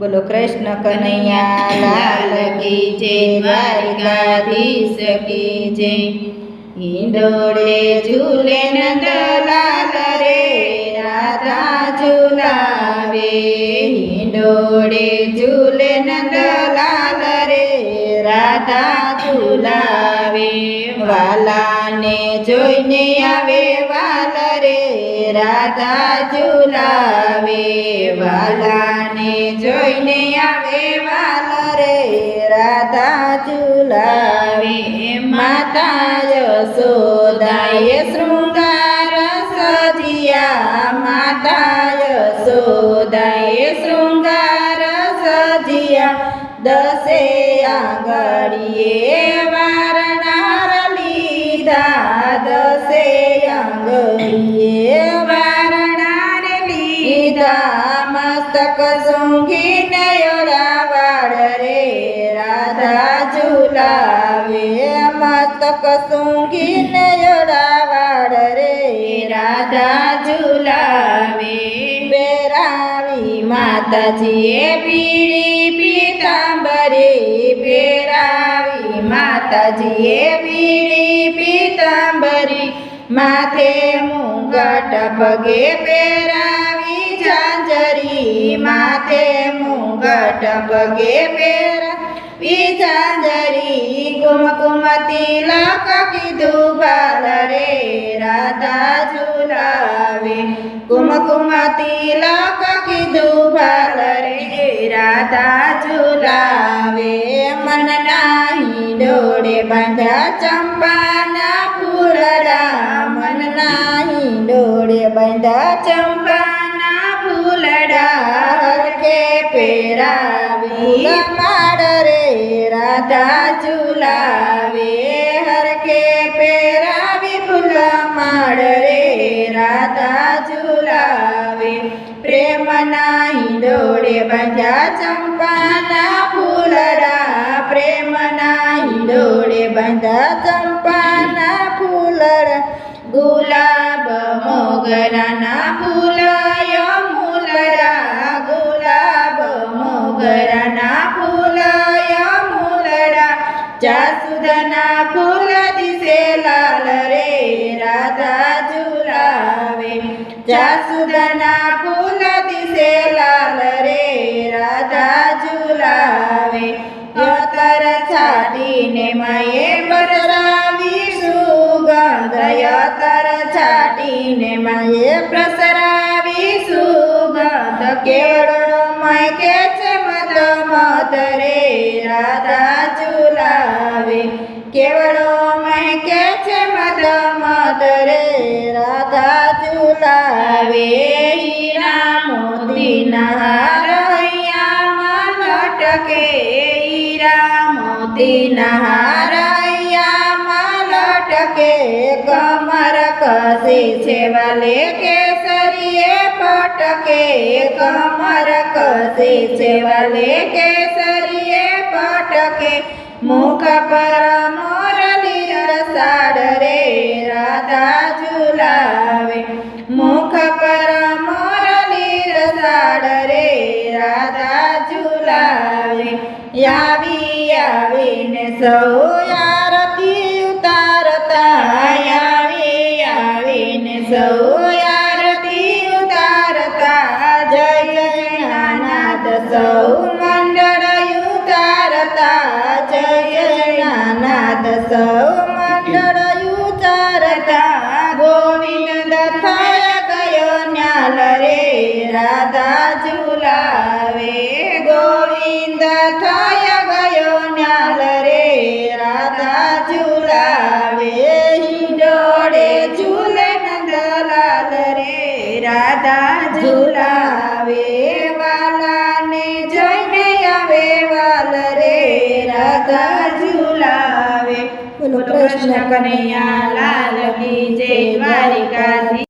બોલો કૃષ્ણ કનૈયા, લાલ કી જય દ્વારિકાધીશ કી જય. હિંડોળે ઝૂલે નંદલાલ રે રાધા ઝુલાવે. હિંડોળે ઝૂલે નંદલાલ રાધા ઝુલાવે, વાલાને જોઈને આવે વાલ રે. રાધા ઝૂલાવે, વાલાને જોઈને આવે વાલ રે. રાધા ઝૂલાવે માતા યશોદાએ શૃંગાર સજિયા. માતા યશોદાએ શૃંગાર સજિયા. દસે આંગળીએ વારનાર લીધા. દસે આંગળીએ વારનાર લીધા. મસ્તક સૂંઘીને ઓરાવાડ રે રાધા ઝુલાવે. મસ્તક સૂંઘીને ઓરાવાડ રે રાધા ઝુલાવે. બેરાવી માતાજીએ પીળી પીતાંબરી પહેરાવી. માતાજીએ પીળી પીતાંબરી માથે મુંગટ પગે પહેરાવી. ઝાંઝરી માથે મુંગટ પગે પહેરાવી ઝાંઝરી કુમકુમ તિલક કીધું, બાલ રે, રાધા ઝુલાવે. કુમકુમ તિલક કીધું, બાલ રે, રાધા ઝુલાવે. મન નાહી ડોળે બાંધ્યા ચંપાના ફૂલડા. મન નાહી ડોળે બાંધ્યા ચંપાના ફૂલડા. કે પેરાવી રાધા ચુલાવે હરકે પેરાવી ફૂલ માળ રે. રાધા ઝુલાવે પ્રેમના હિંડોળે બાંધ્યા ચંપાના ફૂલડા. પ્રેમના હિંડોળે બાંધ્યા ચંપાના ફૂલડા. ગુલાબ મોગરાના ફૂલય જાસુદના ફૂલ દિશે લાલ રે, રાધા ઝુલાવે. જાસુદના ફૂલ દિશે લાલ રે, રાધા ઝુલાવે. અતર છાટીને મયે બદરાવી સુગંધ. અતર છાટીને મયે પ્રસરાવી સુગંધ. કેવડો કેવડો મય કે છે મત મત રે? રાધા ઝુલાવે હીરા મોતીના હાર હૈયામાં લટકે હીરા મોતીના હાર હૈયામાં લટકે કમર કસે છે વાલે કેસરીએ પટકે કમર કસે છે વાલે કેસરીએ ઝુલાવે મુખ પર મોર રસાડ રે રાધા ઝુલાવે આવી આવીને સૌ આરતી ઉતારતા આવી આવીને સૌ આરતી ઉતારતા જય જય નાદ સૌ મંડળ ઉતારતા જય જય નાદ સૌ રાધા ઝુલાવે ગોવિંદ થાય ગયો ન્યાલ રે. રાધા ઝુલાવે હિંડોળે ઝૂલે નંદલાલ રે. રાધા ઝુલાવે વાલાને જઈને આવે વાલ રે. રાધા ઝુલાવે બોલો કૃષ્ણ કનૈયા, લાલ કી જય, દ્વારિકાધીશ.